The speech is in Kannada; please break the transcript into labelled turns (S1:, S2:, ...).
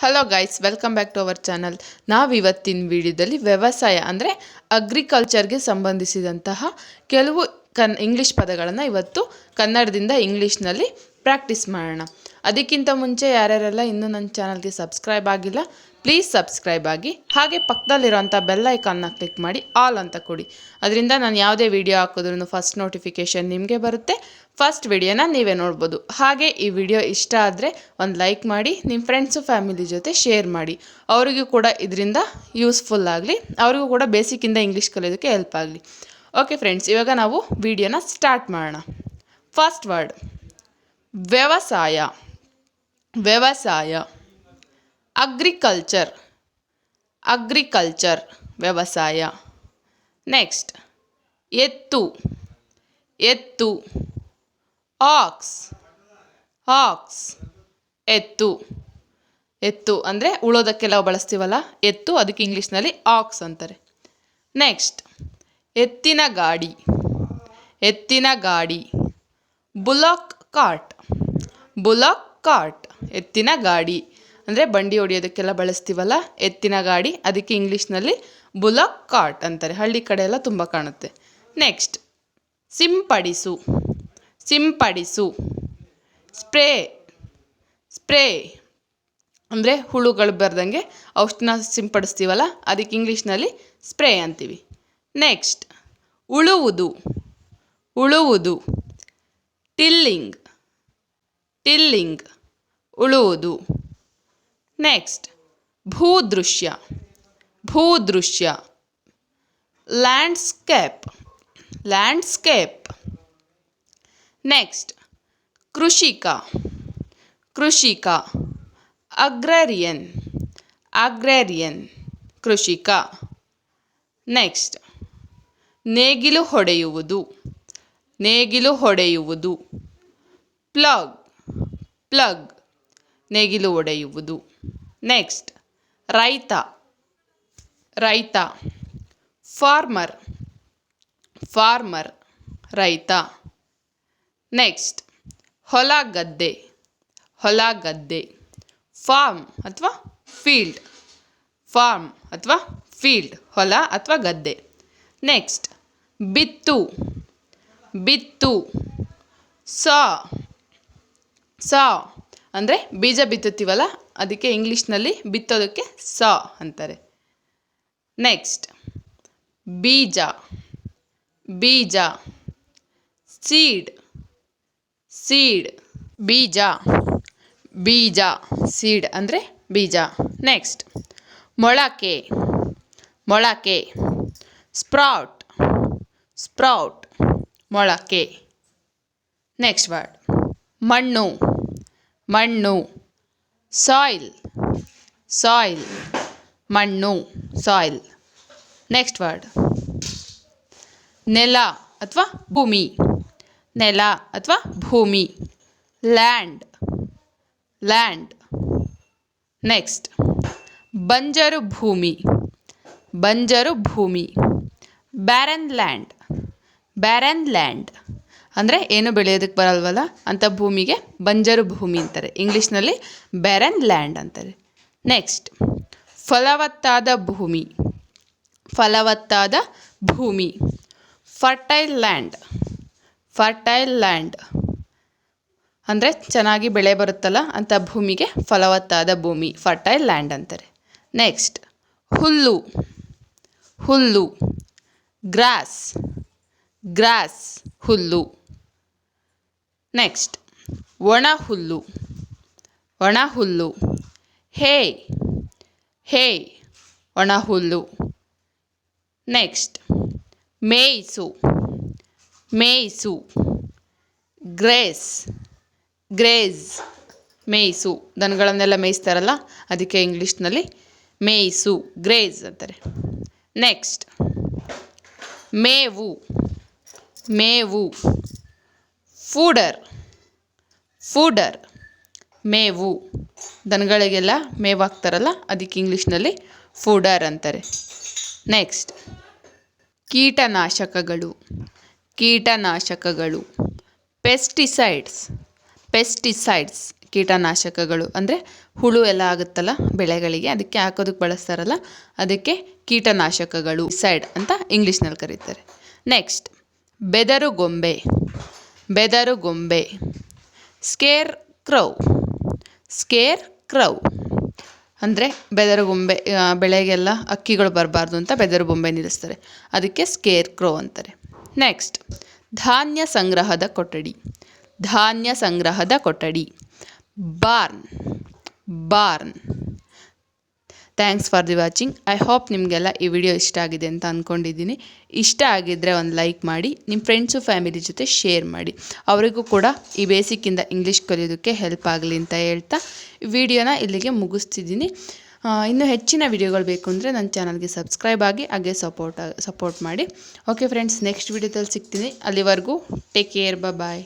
S1: Hello guys welcome back to our channel ನಾವು ಇವತ್ತಿನ ವಿಡಿಯೋದಲ್ಲಿ ವ್ಯವಸಾಯ ಅಂದರೆ ಅಗ್ರಿಕಲ್ಚರ್ಗೆ ಸಂಬಂಧಿಸಿದಂತಹ ಕೆಲವು ಕನ್ ಇಂಗ್ಲೀಷ್ ಪದಗಳನ್ನು ಇವತ್ತು ಕನ್ನಡದಿಂದ ಇಂಗ್ಲೀಷ್ನಲ್ಲಿ ಪ್ರಾಕ್ಟೀಸ್ ಮಾಡೋಣ. ಅದಕ್ಕಿಂತ ಮುಂಚೆ ಯಾರ್ಯಾರೆಲ್ಲ ಇನ್ನೂ ನನ್ನ ಚಾನಲ್ಗೆ ಸಬ್ಸ್ಕ್ರೈಬ್ ಆಗಿಲ್ಲ ಪ್ಲೀಸ್ ಸಬ್ಸ್ಕ್ರೈಬ್ ಆಗಿ. ಹಾಗೆ ಪಕ್ಕದಲ್ಲಿರೋಂಥ ಬೆಲ್ ಐಕಾನ್ನ ಕ್ಲಿಕ್ ಮಾಡಿ ಆಲ್ ಅಂತ ಕೊಡಿ. ಅದರಿಂದ ನಾನು ಯಾವುದೇ ವಿಡಿಯೋ ಹಾಕಿದ್ರೂ ಫಸ್ಟ್ ನೋಟಿಫಿಕೇಷನ್ ನಿಮಗೆ ಬರುತ್ತೆ. ಫಸ್ಟ್ ವಿಡಿಯೋನ ನೀವೇ ನೋಡ್ಬೋದು. ಹಾಗೆ ಈ ವಿಡಿಯೋ ಇಷ್ಟ ಆದರೆ ಒಂದು ಲೈಕ್ ಮಾಡಿ ನಿಮ್ಮ ಫ್ರೆಂಡ್ಸು ಫ್ಯಾಮಿಲಿ ಜೊತೆ ಶೇರ್ ಮಾಡಿ. ಅವರಿಗೂ ಕೂಡ ಇದರಿಂದ ಯೂಸ್ಫುಲ್ ಆಗಲಿ, ಅವರಿಗೂ ಕೂಡ ಬೇಸಿಕ್ಕಿಂದ ಇಂಗ್ಲೀಷ್ ಕಲಿಯೋದಕ್ಕೆ ಹೆಲ್ಪ್ ಆಗಲಿ. ಓಕೆ ಫ್ರೆಂಡ್ಸ್ ಇವಾಗ ನಾವು ವಿಡಿಯೋನ ಸ್ಟಾರ್ಟ್ ಮಾಡೋಣ. ಫಸ್ಟ್ ವರ್ಡ್ ವ್ಯವಸಾಯ. ವ್ಯವಸಾಯ. ಅಗ್ರಿಕಲ್ಚರ್ ಅಗ್ರಿಕಲ್ಚರ್ ವ್ಯವಸಾಯ. ನೆಕ್ಸ್ಟ್, ಎತ್ತು ಎತ್ತು, ಆಕ್ಸ್ ಆಕ್ಸ್, ಎತ್ತು. ಎತ್ತು ಅಂದರೆ ಉಳೋದಕ್ಕೆಲ್ಲ ಬಳಸ್ತೀವಲ್ಲ, ಎತ್ತು ಅದಕ್ಕೆ ಇಂಗ್ಲೀಷ್ನಲ್ಲಿ ಆಕ್ಸ್ ಅಂತಾರೆ. ನೆಕ್ಸ್ಟ್, ಎತ್ತಿನ ಗಾಡಿ ಎತ್ತಿನ ಗಾಡಿ. ಬುಲಾಕ್ ಕಾರ್ಟ್ ಬುಲಾಕ್ ಕಾರ್ಟ್, ಎತ್ತಿನ ಗಾಡಿ. ಅಂದರೆ ಬಂಡಿ ಹೊಡಿಯೋದಕ್ಕೆಲ್ಲ ಬಳಸ್ತೀವಲ್ಲ? ಎತ್ತಿನ ಗಾಡಿ, ಅದಕ್ಕೆ ಇಂಗ್ಲೀಷ್ನಲ್ಲಿ ಬುಲಕ್ ಕಾರ್ಟ್ ಅಂತಾರೆ. ಹಳ್ಳಿ ಕಡೆ ಎಲ್ಲ ತುಂಬ ಕಾಣುತ್ತೆ. ನೆಕ್ಸ್ಟ್ ಸಿಂಪಡಿಸು. ಸಿಂಪಡಿಸು. ಸ್ಪ್ರೇ. ಸ್ಪ್ರೇ. ಅಂದರೆ ಹುಳುಗಳು ಬರ್ದಂಗೆ ಔಷಧನ ಸಿಂಪಡಿಸ್ತೀವಲ್ಲ, ಅದಕ್ಕೆ ಇಂಗ್ಲೀಷ್ನಲ್ಲಿ ಸ್ಪ್ರೇ ಅಂತೀವಿ. ನೆಕ್ಸ್ಟ್ ಉಳುವುದು. ಉಳುವುದು. ಟಿಲ್ಲಿಂಗ್. ಟಿಲ್ಲಿಂಗ್. ಉಳುವುದು. ನೆಕ್ಸ್ಟ್ ಭೂದೃಶ್ಯ ಭೂದೃಶ್ಯ ಲ್ಯಾಂಡ್ಸ್ಕೇಪ್ ಲ್ಯಾಂಡ್ಸ್ಕೇಪ್ ನೆಕ್ಸ್ಟ್ ಕೃಷಿಕ ಕೃಷಿಕ ಅಗ್ರರಿಯನ್ ಅಗ್ರರಿಯನ್ ಕೃಷಿಕ ನೆಕ್ಸ್ಟ್ ನೇಗಿಲು ಹೊಡೆಯುವುದು ನೇಗಿಲು ಹೊಡೆಯುವುದು ಪ್ಲಗ್ ಪ್ಲಗ್ ನೇಗಿಲು ಹೊಡೆಯುವುದು ನೆಕ್ಸ್ಟ್ ರೈತ. ರೈತ. ಫಾರ್ಮರ್ ಫಾರ್ಮರ್ ರೈತ. ನೆಕ್ಸ್ಟ್ ಹೊಲ ಗದ್ದೆ. ಹೊಲ ಗದ್ದೆ. ಫಾರ್ಮ್ ಅಥವಾ ಫೀಲ್ಡ್ ಫಾರ್ಮ್ ಅಥವಾ ಫೀಲ್ಡ್ ಹೊಲ ಅಥವಾ ಗದ್ದೆ. ನೆಕ್ಸ್ಟ್ ಬಿತ್ತು. ಬಿತ್ತು. ಸಾ. ಸಾ ಅಂದರೆ ಬೀಜ ಬಿತ್ತುತ್ತೀವಲ್ಲ ಅದಕ್ಕೆ ಇಂಗ್ಲೀಷ್ನಲ್ಲಿ ಬಿತ್ತೋದಕ್ಕೆ ಸಾ ಅಂತಾರೆ. ನೆಕ್ಸ್ಟ್ ಬೀಜ. ಬೀಜ. ಸೀಡ್ ಸೀಡ್ ಬೀಜ. ಬೀಜ. ಸೀಡ್ ಅಂದರೆ ಬೀಜ. ನೆಕ್ಸ್ಟ್ ಮೊಳಕೆ. ಮೊಳಕೆ. ಸ್ಪ್ರೌಟ್ ಸ್ಪ್ರೌಟ್ ಮೊಳಕೆ. ನೆಕ್ಸ್ಟ್ ವರ್ಡ್ ಮಣ್ಣು. ಮಣ್ಣು. ಸಾಯಿಲ್ ಸಾಯಿಲ್ ಮಣ್ಣು ಸಾಯಿಲ್ ನೆಕ್ಸ್ಟ್ ವರ್ಡ್ ನೆಲ ಅಥವಾ ಭೂಮಿ ನೆಲ ಅಥವಾ ಭೂಮಿ ಲ್ಯಾಂಡ್ ಲ್ಯಾಂಡ್ ನೆಕ್ಸ್ಟ್ ಬಂಜರು ಭೂಮಿ ಬಂಜರು ಭೂಮಿ ಬ್ಯಾರನ್ ಲ್ಯಾಂಡ್ ಬ್ಯಾರನ್ ಲ್ಯಾಂಡ್ ಅಂದರೆ ಏನು ಬೆಳೆಯೋದಕ್ಕೆ ಬರಲ್ವಲ್ಲ? ಅಂಥ ಭೂಮಿಗೆ ಬಂಜರು ಭೂಮಿ ಅಂತಾರೆ. ಇಂಗ್ಲೀಷ್ನಲ್ಲಿ ಬ್ಯಾರನ್ ಲ್ಯಾಂಡ್ ಅಂತಾರೆ. ನೆಕ್ಸ್ಟ್ ಫಲವತ್ತಾದ ಭೂಮಿ. ಫಲವತ್ತಾದ ಭೂಮಿ. ಫರ್ಟೈಲ್ ಲ್ಯಾಂಡ್ ಫರ್ಟೈಲ್ ಲ್ಯಾಂಡ್ ಅಂದರೆ ಚೆನ್ನಾಗಿ ಬೆಳೆ ಬರುತ್ತಲ್ಲ ಅಂಥ ಭೂಮಿಗೆ ಫಲವತ್ತಾದ ಭೂಮಿ ಫರ್ಟೈಲ್ ಲ್ಯಾಂಡ್ ಅಂತಾರೆ. ನೆಕ್ಸ್ಟ್ ಹುಲ್ಲು. ಹುಲ್ಲು. ಗ್ರಾಸ್ ಗ್ರಾಸ್ ಹುಲ್ಲು. ನೆಕ್ಸ್ಟ್ ಒಣ ಹುಲ್ಲು ಹೇ. ಹೇ. ಒಣ ಹುಲ್ಲು ನೆಕ್ಸ್ಟ್ ಮೇಯಿಸು. ಮೇಯಿಸು. ಗ್ರೇಸ್. ಗ್ರೇಸ್. ಮೇಯಿಸು. ದನಗಳನ್ನೆಲ್ಲ ಮೇಯಿಸ್ತಾರಲ್ಲ, ಅದಕ್ಕೆ ಇಂಗ್ಲೀಷ್ನಲ್ಲಿ ಮೇಯಿಸು. ಗ್ರೇಸ್ ಅಂತಾರೆ. ನೆಕ್ಸ್ಟ್ ಮೇವು. ಮೇವು. ಫೂಡರ್ ಫೂಡರ್, ಮೇವು. ದನಗಳಿಗೆಲ್ಲ ಮೇವು ಹಾಕ್ತಾರಲ್ಲ, ಅದಕ್ಕೆ ಇಂಗ್ಲೀಷ್ನಲ್ಲಿ ಫೂಡರ್ ಅಂತಾರೆ. ನೆಕ್ಸ್ಟ್ ಕೀಟನಾಶಕಗಳು. ಕೀಟನಾಶಕಗಳು. ಪೆಸ್ಟಿಸೈಡ್ಸ್ ಪೆಸ್ಟಿಸೈಡ್ಸ್ ಕೀಟನಾಶಕಗಳು. ಅಂದರೆ ಹುಳು ಎಲ್ಲ ಆಗುತ್ತಲ್ಲ ಬೆಳೆಗಳಿಗೆ, ಅದಕ್ಕೆ ಹಾಕೋದಕ್ಕೆ ಬಳಸ್ತಾರಲ್ಲ, ಅದಕ್ಕೆ ಕೀಟನಾಶಕಗಳು. ಸೈಡ್ ಅಂತ ಇಂಗ್ಲೀಷ್ನಲ್ಲಿ ಕರೀತಾರೆ. ನೆಕ್ಸ್ಟ್ ಬೆದರುಗೊಂಬೆ. ಬೆದರುಗೊಂಬೆ ಸ್ಕೇರ್ ಕ್ರೌ ಸ್ಕೇರ್ ಕ್ರೌ ಅಂದರೆ ಬೆದರುಗೊಂಬೆ ಬೆಳೆಗೆಲ್ಲ ಅಕ್ಕಿಗಳು ಬರಬಾರ್ದು ಅಂತ ಬೆದರುಗೊಂಬೆ ನಿಲ್ಲಿಸ್ತಾರೆ. ಅದಕ್ಕೆ ಸ್ಕೇರ್ ಕ್ರೋ ಅಂತಾರೆ. ನೆಕ್ಸ್ಟ್, ಧಾನ್ಯ ಸಂಗ್ರಹದ ಕೊಠಡಿ. ಧಾನ್ಯ ಸಂಗ್ರಹದ ಕೊಠಡಿ. Barn. Barn. Thanks for the watching I hope ನಿಮಗೆಲ್ಲ ಈ ವಿಡಿಯೋ ಇಷ್ಟ ಆಗಿದೆ ಅಂತ ಅಂದ್ಕೊಂಡಿದ್ದೀನಿ ಇಷ್ಟ ಆಗಿದ್ದರೆ ಒಂದು ಲೈಕ್ ಮಾಡಿ ನಿಮ್ಮ ಫ್ರೆಂಡ್ಸು ಫ್ಯಾಮಿಲಿ ಜೊತೆ ಶೇರ್ ಮಾಡಿ. ಅವರಿಗೂ ಕೂಡ ಈ ಬೇಸಿಕ್ಕಿಂದ ಇಂಗ್ಲೀಷ್ ಕಲಿಯೋದಕ್ಕೆ ಹೆಲ್ಪ್ ಆಗಲಿ ಅಂತ ಹೇಳ್ತಾ ವಿಡಿಯೋನ ಇಲ್ಲಿಗೆ ಮುಗಿಸ್ತಿದ್ದೀನಿ. ಇನ್ನೂ ಹೆಚ್ಚಿನ ವಿಡಿಯೋಗಳು ಬೇಕು ಅಂದರೆ ನನ್ನ ಚಾನಲ್ಗೆ ಸಬ್ಸ್ಕ್ರೈಬ್ ಆಗಿ, ಹಾಗೆ ಸಪೋರ್ಟ್ ಸಪೋರ್ಟ್ ಮಾಡಿ. ಓಕೆ ಫ್ರೆಂಡ್ಸ್ ನೆಕ್ಸ್ಟ್ ವಿಡಿಯೋದಲ್ಲಿ ಸಿಗ್ತೀನಿ. ಅಲ್ಲಿವರೆಗೂ ಟೇಕ್ ಕೇರ್ ಬಾಯ್